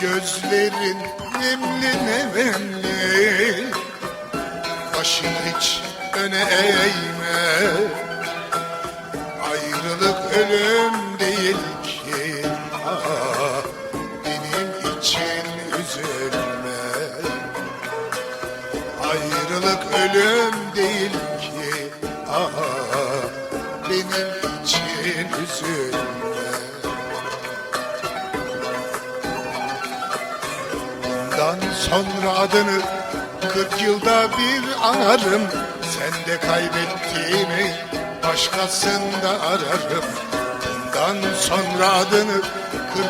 Gözlerin nemli nemli Başını hiç öne eğme Ayrılık ölüm değil ki. Ah, Benim için üzülme Ayrılık ölüm değil ki. Ah, Benim için üzülme Bundan sonra adını 40 yılda bir anarım Sen de kaybettiğimi başkasında ararım. Bundan sonra adını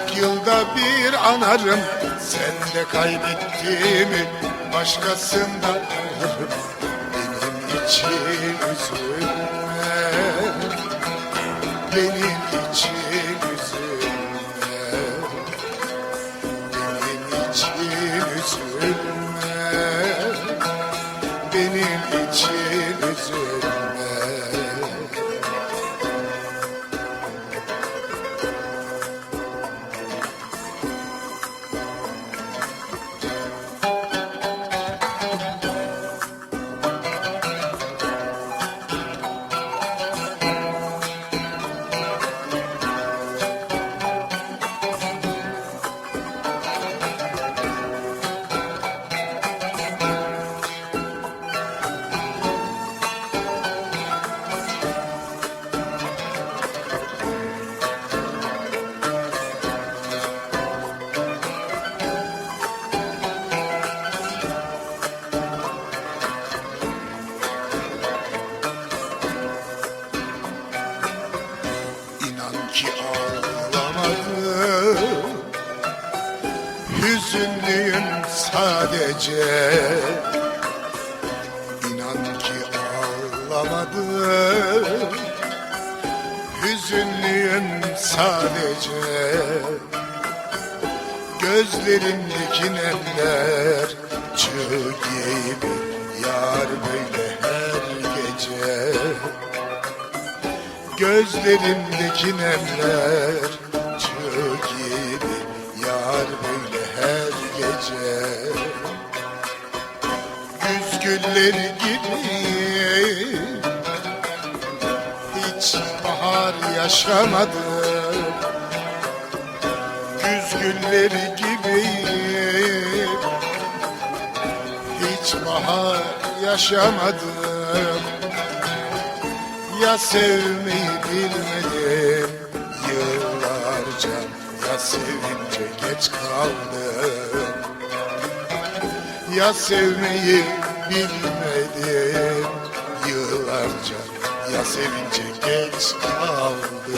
40 yılda bir anarım. Sen de kaybettiğimi başkasında ararım. Benim için üzülme Hüzünlüyüm sadece. İnan ki ağlamadım. Hüzünlüyüm sadece. Gözlerimdeki nemler çığ gibi Yar böyle her gece. Gözlerimdeki nemler çığ gibi Yar böyle gece Güz gülleri gibi Hiç bahar yaşamadım Güz gülleri gibi Hiç bahar yaşamadım ya sevmeyi bilmedim yıllarca Ya sevince geç kaldım Ya sevmeyi bilmedim yıllarca Ya sevince geç kaldım